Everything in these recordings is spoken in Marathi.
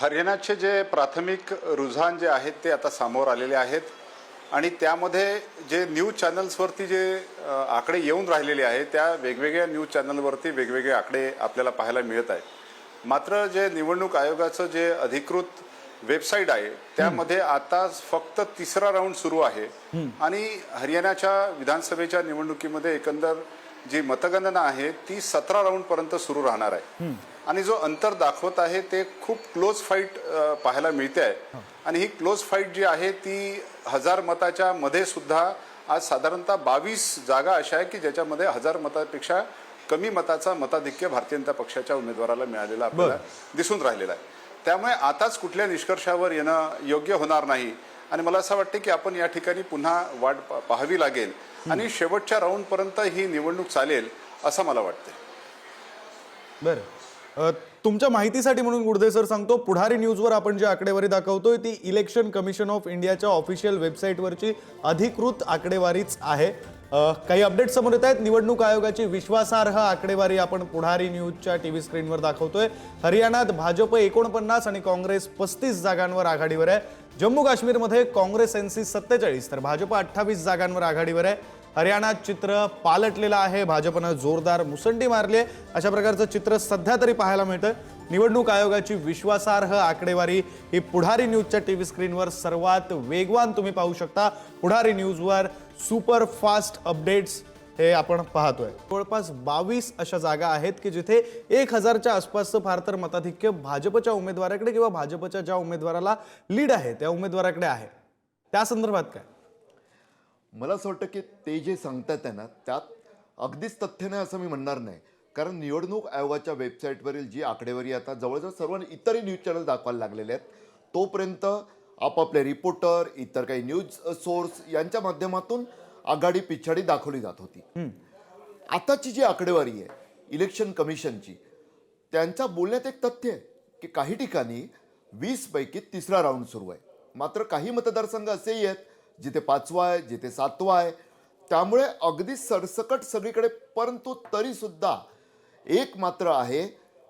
हरियाणाचे जे प्राथमिक रुझान जे आहेत ते आता समोर आलेले आहेत. आणि त्यामध्ये जे न्यूज चॅनल्सवरती जे आकडे येऊन राहिलेले आहेत त्या वेगवेगळ्या न्यूज चॅनलवरती वेगवेगळे आकडे आपल्याला पाहायला मिळत आहेत. मात्र जे निवडणूक आयोगाचं जे अधिकृत वेबसाईट आहे त्यामध्ये आता फक्त तिसरा राऊंड सुरू आहे. आणि हरियाणाच्या विधानसभेच्या निवडणुकीमध्ये एकंदर जी मतगणना आहे ती सतरा राऊंड पर्यंत सुरू राहणार आहे. आणि जो अंतर दाखवत आहे ते खूप क्लोज फाईट पाहायला मिळते आहे. आणि ही क्लोज फाईट जी आहे ती हजार मताच्या मध्ये सुद्धा आज साधारणतः बावीस जागा अशा आहे की ज्याच्यामध्ये हजार मतापेक्षा कमी मताचा मताधिक्य भारतीय जनता पक्षाच्या उमेदवाराला मिळालेला आपल्याला दिसून राहिलेला आहे. त्यामुळे आताच कुठल्या निष्कर्षावर येणं योग्य होणार नाही. आणि मला असं वाटतं की आपण या ठिकाणी पुन्हा वाट पाहावी लागेल. आणि शेवटच्या राऊंडपर्यंत ही निवडणूक चालेल असं मला वाटतं बरं. तुमच्या माहितीसाठी म्हणून गुडदे सर सांगतो पुढारी न्यूजवर आपण जी आकडेवारी दाखवतोय ती इलेक्शन कमिशन ऑफ इंडियाच्या ऑफिशियल वेबसाईटवरची अधिकृत आकडेवारीच आहे. काही अपडेट समोर येत आहेत निवडणूक आयोगाची विश्वासार्ह आकडेवारी आपण पुढारी न्यूजच्या टी व्ही स्क्रीनवर दाखवतोय. हरियाणात भाजप एकोणपन्नास आणि काँग्रेस पस्तीस जागांवर आघाडीवर आहे. जम्मू काश्मीरमध्ये काँग्रेस एन सी सत्तेचाळीस तर भाजप अठ्ठावीस जागांवर आघाडीवर आहे. हरियाणात चित्र पालटलेलं आहे. भाजपनं जोरदार मुसंडी मारली आहे. अशा प्रकारचं चित्र सध्या तरी पाहायला मिळतं निवडणूक आयोगाची विश्वासार्ह आकडेवारी ही पुढारी न्यूजच्या टी व्ही स्क्रीनवर सर्वात वेगवान तुम्ही पाहू शकता. पुढारी न्यूजवर सुपर फास्ट अपडेट्स हे आपण पाहतोय. जवळपास बावीस अशा जागा आहेत की जिथे एक हजारच्या आसपासचं फार तर मताधिक्य भाजपच्या उमेदवाराकडे किंवा भाजपच्या ज्या उमेदवाराला लीड आहे त्या उमेदवाराकडे आहे. त्या संदर्भात काय? मला असं वाटतं की ते जे सांगतात आहे ना त्यात अगदीच तथ्य नाही असं मी म्हणणार नाही. कारण निवडणूक आयोगाच्या वेबसाईटवरील जी आकडेवारी आता जवळजवळ सर्व इतरही न्यूज चॅनल दाखवायला लागलेले आहेत तोपर्यंत आपापले रिपोर्टर इतर काही न्यूज सोर्स यांच्या माध्यमातून आघाडी पिछाडी दाखवली जात होती. आताची जी आकडेवारी आहे इलेक्शन कमिशनची त्यांच्या बोलण्यात एक तथ्य आहे की काही ठिकाणी वीस पैकी तिसरा राऊंड सुरू आहे. मात्र काही मतदारसंघ असेही आहेत जिथे पाचवा आहे जिथे सातवा आहे. त्यामुळे अगदी सरसकट सगळीकडे परंतु तरी सुद्धा एक मात्र आहे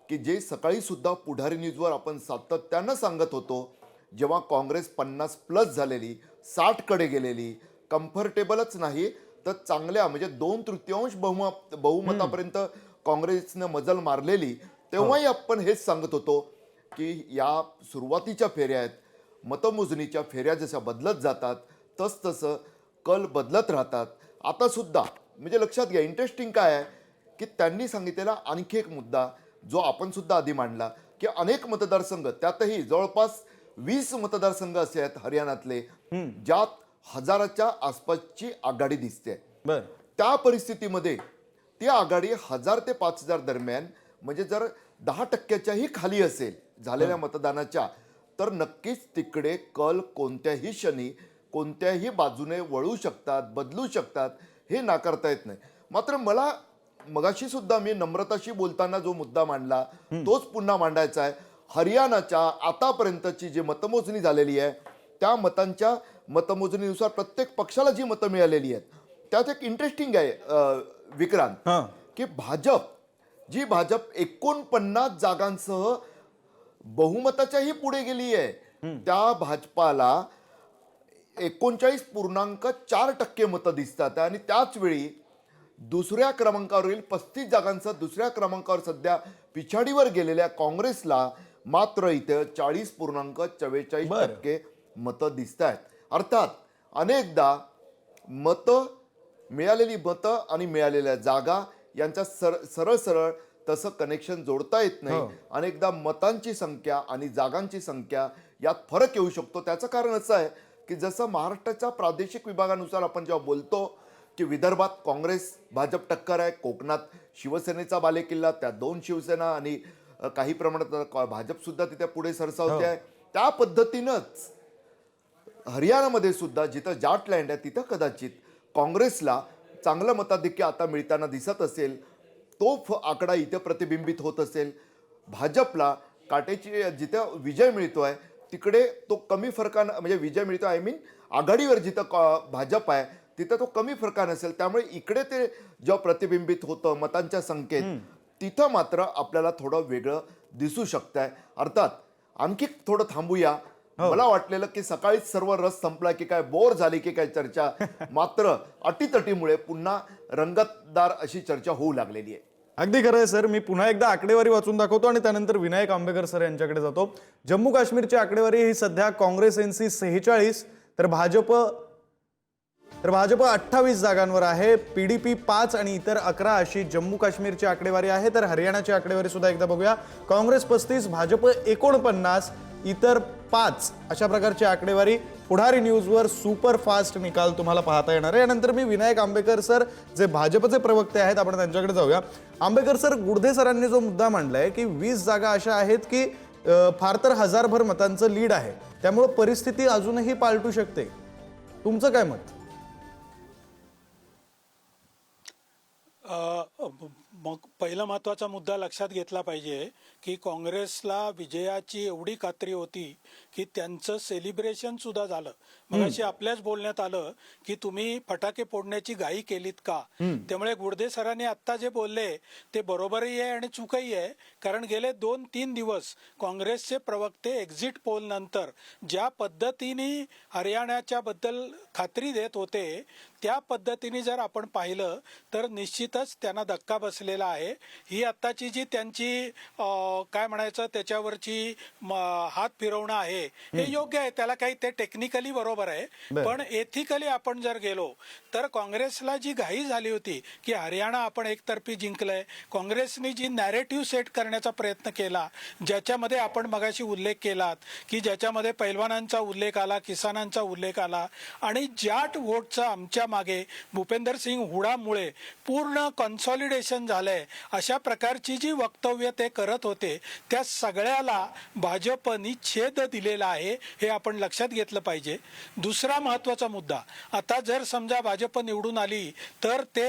की जे सकाळी सुद्धा पुढारी न्यूजवर आपण सातत्यानं सांगत होतो जेव्हा काँग्रेस पन्नास प्लस झालेली साठकडे गेलेली कम्फर्टेबलच नाही तर चांगल्या म्हणजे दोन तृतीयांश बहुमत बहुमतापर्यंत काँग्रेसनं मजल मारलेली तेव्हाही आपण हेच सांगत होतो की या सुरुवातीच्या फेऱ्या आहेत. मतमोजणीच्या फेऱ्या जशा बदलत जातात तसतसं कल बदलत राहतात. आता सुद्धा म्हणजे लक्षात घ्या इंटरेस्टिंग काय आहे की त्यांनी सांगितलेला आणखी एक मुद्दा जो आपण सुद्धा आधी मांडला की अनेक मतदारसंघ त्यातही जवळपास वीस मतदारसंघ असे आहेत हरियाणातले ज्यात हजाराच्या आसपासची आघाडी दिसते. बरं. त्या परिस्थितीमध्ये ती आघाडी हजार ते पाच हजार दरम्यान म्हणजे जर दहा टक्क्याच्याही खाली असेल झालेल्या मतदानाच्या तर नक्कीच तिकडे कल कोणत्याही क्षणी कोणत्याही बाजूने वळू शकतात बदलू शकतात हे नाकारता येत नाही. मात्र मला मगाशी सुद्धा मी नम्रताशी बोलताना जो मुद्दा मांडला तोच पुन्हा मांडायचा आहे. हरियाणाच्या आतापर्यंतची जी मतमोजणी झालेली आहे त्या मतांच्या मतमोजणीनुसार प्रत्येक पक्षाला जी मतं मिळालेली आहेत त्यात एक इंटरेस्टिंग आहे विक्रांत. हां. की भाजप जी भाजप एकोणपन्नास जागांसह बहुमताच्याही पुढे गेली आहे त्या भाजपाला एकोणचाळीस पूर्णांक चार टक्के मतं दिसतात आणि त्याच वेळी दुसऱ्या क्रमांकावरील पस्तीस जागांसह दुसऱ्या क्रमांकावर सध्या पिछाडीवर गेलेल्या काँग्रेसला मात्र इथे चाळीस पूर्णांक चव्वेचाळीस. टक्के मतं दिसत आहेत अर्थात अनेकदा मतं मिळालेली मतं आणि मिळालेल्या जागा यांच्या सर सरळ सरळ तसं कनेक्शन जोडता येत नाही हो. अनेकदा मतांची संख्या आणि जागांची संख्या यात फरक येऊ शकतो त्याचं कारण असं आहे की जसं महाराष्ट्राच्या प्रादेशिक विभागानुसार आपण जेव्हा बोलतो की विदर्भात काँग्रेस भाजप टक्कर आहे कोकणात शिवसेनेचा बालेकिल्ला त्यात दोन शिवसेना आणि काही प्रमाणात अ, भाजप सुद्धा तिथे पुढे सरसावते आहे. त्या पद्धतीनंच हरियाणामध्ये सुद्धा जिथं जाट लँड आहे तिथं कदाचित काँग्रेसला चांगलं मताधिक्य आता मिळताना दिसत असेल तो फ आकडा इथे प्रतिबिंबित होत असेल. भाजपला काटेची जिथं विजय मिळतोय तिकडे तो कमी फरकानं म्हणजे विजय मिळतो आय मीन आघाडीवर जिथं भाजप आहे तिथं तो कमी फरकानं असेल त्यामुळे इकडे ते जेव्हा प्रतिबिंबित होतं मतांच्या संख्येत तिथं मात्र आपल्याला थोडं वेगळं दिसू शकतंय. अर्थात आणखी थोडं थांबूया. मला वाटलेलं की सकाळीच सर्व रस संपला की काय बोर झाली की काय चर्चा. मात्र अटीतटीमुळे पुन्हा रंगतदार अशी चर्चा होऊ लागलेली आहे. अगदी खरं आहे सर. मी पुन्हा एकदा आकडेवारी वाचून दाखवतो आणि त्यानंतर विनायक आंबेकर सर यांच्याकडे जातो. जम्मू काश्मीरची आकडेवारी ही सध्या काँग्रेस एनसी सेहेचाळीस तर भाजप तर भाजप अठ्ठावीस जागांवर आहे. पी डी पी पाच आणि इतर अकरा अशी जम्मू काश्मीरची आकडेवारी आहे. तर हरियाणाची आकडेवारी सुद्धा एकदा बघूया. काँग्रेस पस्तीस भाजप एकोणपन्नास इतर पाच अशा प्रकारची आकडेवारी पुढारी न्यूजवर सुपर फास्ट निकाल तुम्हाला पाहता येणार आहे. यानंतर मी विनायक आंबेकर सर जे भाजपचे प्रवक्ते आहेत आपण त्यांच्याकडे जाऊया. आंबेकर सर गुडधे सरांनी जो मुद्दा मांडलाय की वीस जागा अशा आहेत की फार तर हजारभर मतांचं लीड आहे. त्यामुळं परिस्थिती अजूनही पालटू शकते. तुमचं काय मत? मग पहिला महत्त्वाचा मुद्दा लक्षात घेतला पाहिजे की काँग्रेसला विजयाची एवढी खात्री होती की त्यांचं सेलिब्रेशन सुद्धा झालं. मग अशी आपल्याच बोलण्यात आलं की तुम्ही फटाके फोडण्याची घाई केलीत का? त्यामुळे गुडदे सरांनी आता जे बोलले ते बरोबरही आहे आणि चुकही आहे. कारण गेले दोन तीन दिवस काँग्रेसचे प्रवक्ते एक्झिट पोल नंतर ज्या पद्धतीने हरियाणाच्या बद्दल खात्री देत होते त्या पद्धतीने जर आपण पाहिलं तर निश्चितच त्यांना धक्का बसलेला आहे. ही आत्ताची जी त्यांची काय म्हणायचं त्याच्यावरची हात फिरवणं आहे हे योग्य आहे त्याला काही ते टेक्निकली बरोबर आहे. पण एथिकली आपण जर गेलो तर काँग्रेसला जी घाई झाली होती की हरियाणा आपण एकतर्फी जिंकलंय काँग्रेसने जी नॅरेटिव्ह सेट करण्याचा प्रयत्न केला ज्याच्यामध्ये आपण मगाशी उल्लेख केलात की ज्याच्यामध्ये पैलवानांचा उल्लेख आला किसानांचा उल्लेख आला आणि जाट वोटचा आमच्या मागे भूपेंदर सिंग हुडामुळे पूर्ण कन्सॉलिडेशन झालंय अशा प्रकारची जी वक्तव्य ते करत होते त्या सगळ्याला भाजपनी छेद दिलेला आहे हे आपण लक्षात घेतलं पाहिजे. दुसरा महत्त्वाचा मुद्दा आता जर समजा भाजप निवडून आली तर ते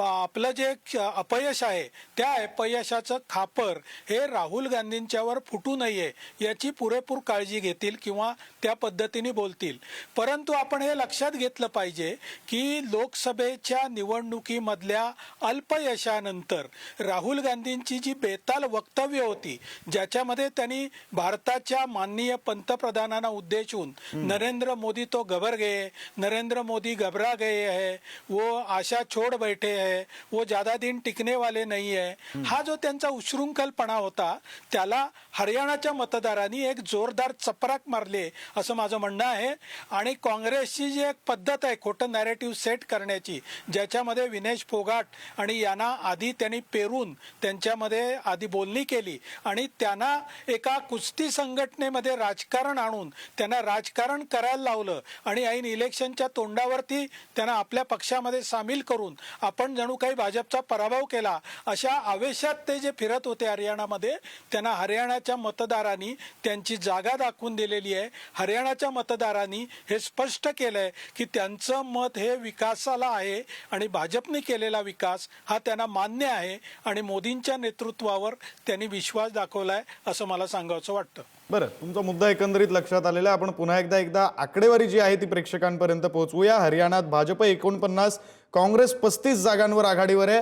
आपलं जे अपयश आहे त्या अपयशाचं खापर हे राहुल गांधींच्यावर फुटू नये याची पुरेपूर काळजी घेतील किंवा त्या पद्धतीने बोलतील. परंतु आपण हे लक्षात घेतलं पाहिजे की लोकसभेच्या निवडणुकीमधल्या अल्पयशानंतर राहुल गांधींची जी बेताल वक्तव्य होती ज्याच्यामध्ये त्यांनी भारताच्या माननीय पंतप्रधानांना उद्देशून नरेंद्र मोदी तो घबर गए नरेंद्र मोदी घबरा गए है वो आशा छोड़ बैठे है वो ज्यादा दिन टिकने वाले नहीं है. हा जो त्यांचा उशृंखलपणा होता त्याला हरियाणाच्या मतदारांनी एक जोरदार चपराक मारले असं माझं म्हणणं आहे. आणि काँग्रेसची जी एक पद्धत आहे खोटं नॅरेटिव्ह सेट करण्याची ज्याच्यामध्ये विनेश फोगाट आणि यांना आधी त्यांनी पेरून त्यांच्यामध्ये आधी बोलणी केली आणि त्यांना एका कुस्ती संघटनेमध्ये राजकारण आणून त्यांना राजकारण करायला लावलं आणि ऐन इलेक्शनच्या तोंडावरती त्यांना आपल्या पक्षामध्ये सामील करून आपण जणू काही भाजपचा पराभव केला अशा आवेशात ते जे फिरत होते हरियाणामध्ये त्यांना हरियाणाच्या मतदारांनी त्यांची जागा दाखवून दिलेली आहे. हरियाणाच्या मतदारांनी हे स्पष्ट केलंय की त्यांचं मत हे विकासाला आहे आणि भाजपने केलेला विकास हा त्यांना मान्य आहे आणि मोदींच्या नेतृत्वावर त्यांनी विश्वास दाखवलाय असं मला सांगावंसं वाटतं. बरं तुमचा मुद्दा एकंदरीत लक्षात आलेला आहे. आपण पुन्हा एकदा एकदा आकडेवारी जी आहे ती प्रेक्षकांपर्यंत पोहोचवूया. हरियाणात भाजप एकोणपन्नास काँग्रेस पस्तीस जागांवर आघाडीवर आहे.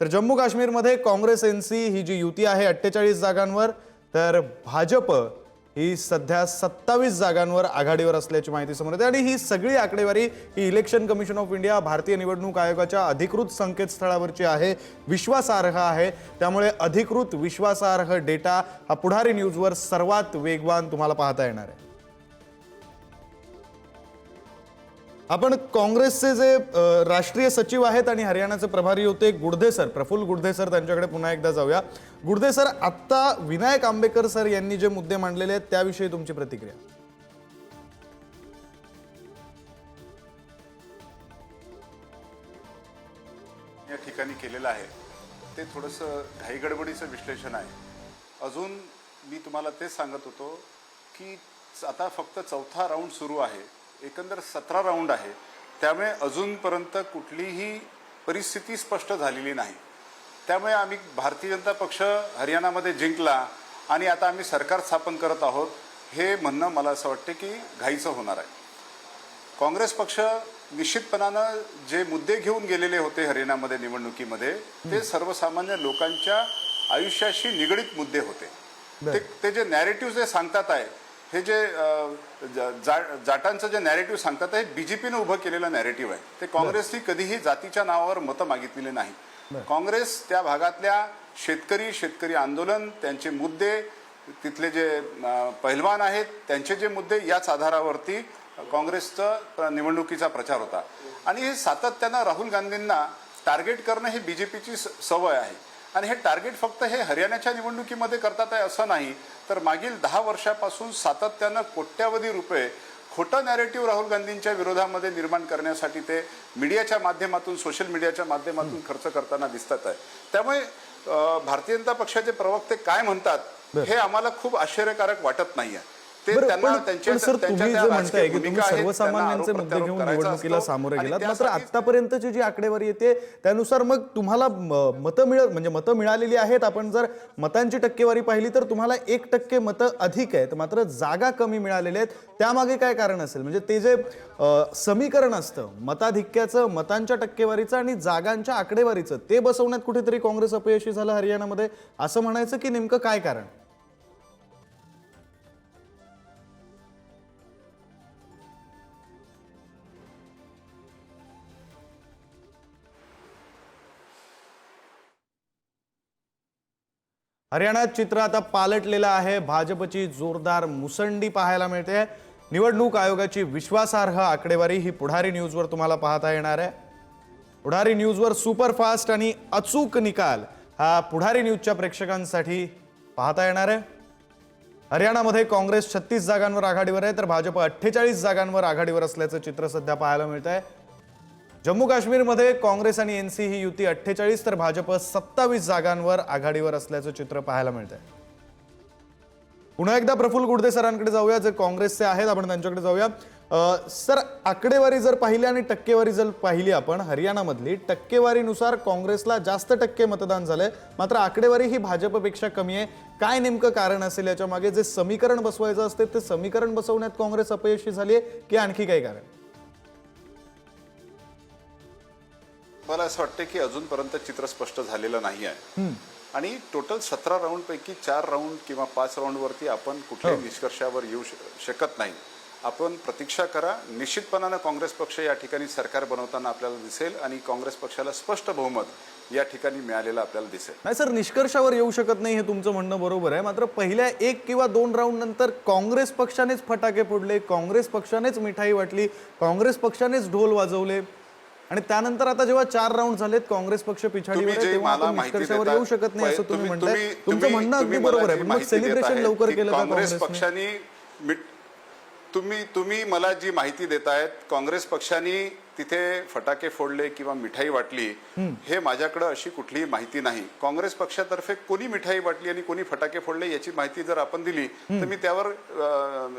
तर जम्मू काश्मीरमध्ये काँग्रेस एन सी ही जी युती आहे अठ्ठेचाळीस जागांवर तर भाजप ही सध्या सत्तावीस जागांवर आघाडीवर असल्याची माहिती समोर येते. आणि ही सगळी आकडेवारी ही इलेक्शन कमिशन ऑफ इंडिया भारतीय निवडणूक आयोगाच्या अधिकृत संकेतस्थळावरची आहे. विश्वासार्ह आहे. त्यामुळे अधिकृत विश्वासार्ह डेटा हा पुढारी न्यूजवर सर्वात वेगवान तुम्हाला पाहता येणार आहे. आपण काँग्रेसचे जे राष्ट्रीय सचिव आहेत आणि हरियाणाचे प्रभारी होते गुडदे सर प्रफुल्ल गुडदे सर त्यांच्याकडे पुन्हा एकदा जाऊया. गुडदे सर आत्ता विनायक आंबेकर सर यांनी जे मुद्दे मांडलेले आहेत त्याविषयी तुमची प्रतिक्रिया. या ठिकाणी केलेलं आहे. ते थोडंसं घाईगडबडीचं विश्लेषण आहे. अजून मी तुम्हाला तेच सांगत होतो की आता फक्त चौथा राऊंड सुरू आहे. एकंदर सतरा राऊंड आहे. त्यामुळे अजूनपर्यंत कुठलीही परिस्थिती स्पष्ट झालेली नाही. त्यामुळे आम्ही भारतीय जनता पक्ष हरियाणामध्ये जिंकला आणि आता आम्ही सरकार स्थापन करत आहोत हे म्हणणं मला असं वाटतं की घाईचं होणार आहे. काँग्रेस पक्ष निश्चितपणानं जे मुद्दे घेऊन गेलेले होते हरियाणामध्ये निवडणुकीमध्ये ते सर्वसामान्य लोकांच्या आयुष्याशी निगडीत मुद्दे होते. ते ते जे नॅरेटिव्ह जे सांगतात आहे हे जे ज- जा- जाटांचं जे नॅरेटिव्ह सांगतात आहे बीजेपीनं उभं केलेलं नॅरेटिव्ह आहे. ते काँग्रेसनी कधीही जातीच्या नावावर मतं मागितलेली नाही. काँग्रेस त्या भागातल्या शेतकरी शेतकरी आंदोलन त्यांचे मुद्दे तिथले जे पहिलवान आहेत त्यांचे जे मुद्दे याच आधारावरती काँग्रेसचा निवडणुकीचा प्रचार होता. आणि हे सातत्यानं राहुल गांधींना टार्गेट करणं हे बीजेपीची सवय आहे. आणि हे टार्गेट फक्त हे हरियाणाच्या निवडणुकीमध्ये करतात आहे असं नाही. तर मागील दहा वर्षापासून सातत्यानं कोट्यावधी रुपये खोटं नॅरेटिव्ह राहुल गांधींच्या विरोधामध्ये निर्माण करण्यासाठी ते मीडियाच्या माध्यमातून सोशल मीडियाच्या माध्यमातून खर्च करताना दिसतात आहे. त्यामुळे भारतीय जनता पक्षाचे प्रवक्ते काय म्हणतात हे आम्हाला खूप आश्चर्यकारक वाटत नाहीये. ते त्यांना त्यांच्या सर्वसामान्यांचे मुद्दे घेऊन निवडणुकीला. सामोरे गेलात. मात्र आतापर्यंतची जी आकडेवारी येते त्यानुसार मग तुम्हाला मतं मिळत म्हणजे मतं मिळालेली आहेत. आपण जर मतांची टक्केवारी पाहिली तर तुम्हाला एक टक्के मतं अधिक आहेत. मात्र जागा कमी मिळालेल्या आहेत. त्यामागे काय कारण असेल? म्हणजे ते जे समीकरण असतं मताधिक्याचं मतांच्या टक्केवारीचं आणि जागांच्या आकडेवारीचं ते बसवण्यात कुठेतरी काँग्रेस अपयशी झालं हरियाणामध्ये? असं म्हणायचं की नेमकं काय कारण? हरियाणात चित्र आता पालटलेलं आहे. भाजपची जोरदार मुसंडी पाहायला मिळते. निवडणूक आयोगाची विश्वासार्ह आकडेवारी ही पुढारी न्यूजवर तुम्हाला पाहता येणार आहे. पुढारी न्यूजवर सुपरफास्ट आणि अचूक निकाल हा पुढारी न्यूजच्या प्रेक्षकांसाठी पाहता येणार आहे. हरियाणामध्ये काँग्रेस छत्तीस जागांवर आघाडीवर आहे तर भाजप अठ्ठेचाळीस जागांवर आघाडीवर असल्याचं चित्र सध्या पाहायला मिळत आहे जम्मू काश्मीरमध्ये काँग्रेस आणि एनसी ही युती अठ्ठेचाळीस तर भाजप सत्तावीस जागांवर आघाडीवर असल्याचं चित्र पाहायला मिळतंय. पुन्हा एकदा प्रफुल्ल गुडदे सरांकडे जाऊया. जे काँग्रेसचे आहेत आपण त्यांच्याकडे जाऊया. सर आकडेवारी जर पाहिली आणि टक्केवारी जर पाहिली आपण हरियाणामधली टक्केवारीनुसार काँग्रेसला जास्त टक्के मतदान झालंय. मात्र आकडेवारी ही भाजपपेक्षा कमी आहे. काय नेमकं कारण असेल याच्या मागे? जे समीकरण बसवायचं असते ते समीकरण बसवण्यात काँग्रेस अपयशी झाली आहे की आणखी काही कारण? मला असं वाटतं की अजूनपर्यंत चित्र स्पष्ट झालेलं नाही आहे. आणि टोटल सतरा राऊंड पैकी चार राऊंड किंवा पाच राऊंड वरती आपण कुठल्याही निष्कर्षावर येऊ शकत नाही. आपण प्रतीक्षा करा. निश्चितपणानं काँग्रेस पक्ष या ठिकाणी सरकार बनवताना आपल्याला दिसेल आणि काँग्रेस पक्षाला स्पष्ट बहुमत या ठिकाणी मिळालेलं आपल्याला दिसेल. नाही सर निष्कर्षावर येऊ शकत नाही हे तुमचं म्हणणं बरोबर आहे. मात्र पहिल्या एक किंवा दोन राऊंड नंतर काँग्रेस पक्षानेच फटाके फोडले काँग्रेस पक्षानेच मिठाई वाटली काँग्रेस पक्षानेच ढोल वाजवले. आणि त्यानंतर आता जेव्हा चार राऊंड झालेत काँग्रेस पक्ष पिछाडीवर तेव्हा आपण निष्कर्षावर येऊ शकत नाही असं तुम्ही म्हणताय. तुमचं म्हणणं अगदी बरोबर आहे मग सेलिब्रेशन लवकर केलं काँग्रेस पक्षाने तुम्ही तुम्ही मला जी माहिती देत आहेत काँग्रेस पक्षाने तिथे फटाके फोडले किंवा मिठाई वाटली हे माझ्याकडे अशी कुठलीही माहिती नाही. काँग्रेस पक्षातर्फे कोणी मिठाई वाटली आणि कोणी फटाके फोडले याची माहिती जर आपण दिली तर मी त्यावर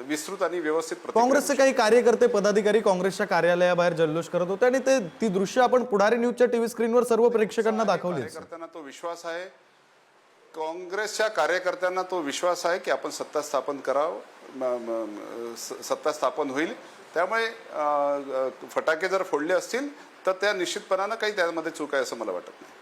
विस्तृत आणि व्यवस्थित काँग्रेसचे काही कार्यकर्ते पदाधिकारी काँग्रेसच्या कार्यालयाबाहेर जल्लोष करत होते आणि ते ती दृश्य आपण पुढारी न्यूजच्या टीव्ही स्क्रीनवर सर्व प्रेक्षकांना दाखवली. कार्यकर्त्यांना तो विश्वास आहे. काँग्रेसच्या कार्यकर्त्यांना तो विश्वास आहे की आपण सत्ता स्थापन करावं सत्ता स्थापन होईल. त्यामुळे फटाके जर फोडले असतील तर त्या निश्चितपणानं काही त्यामध्ये चूक आहे असं मला वाटत नाही.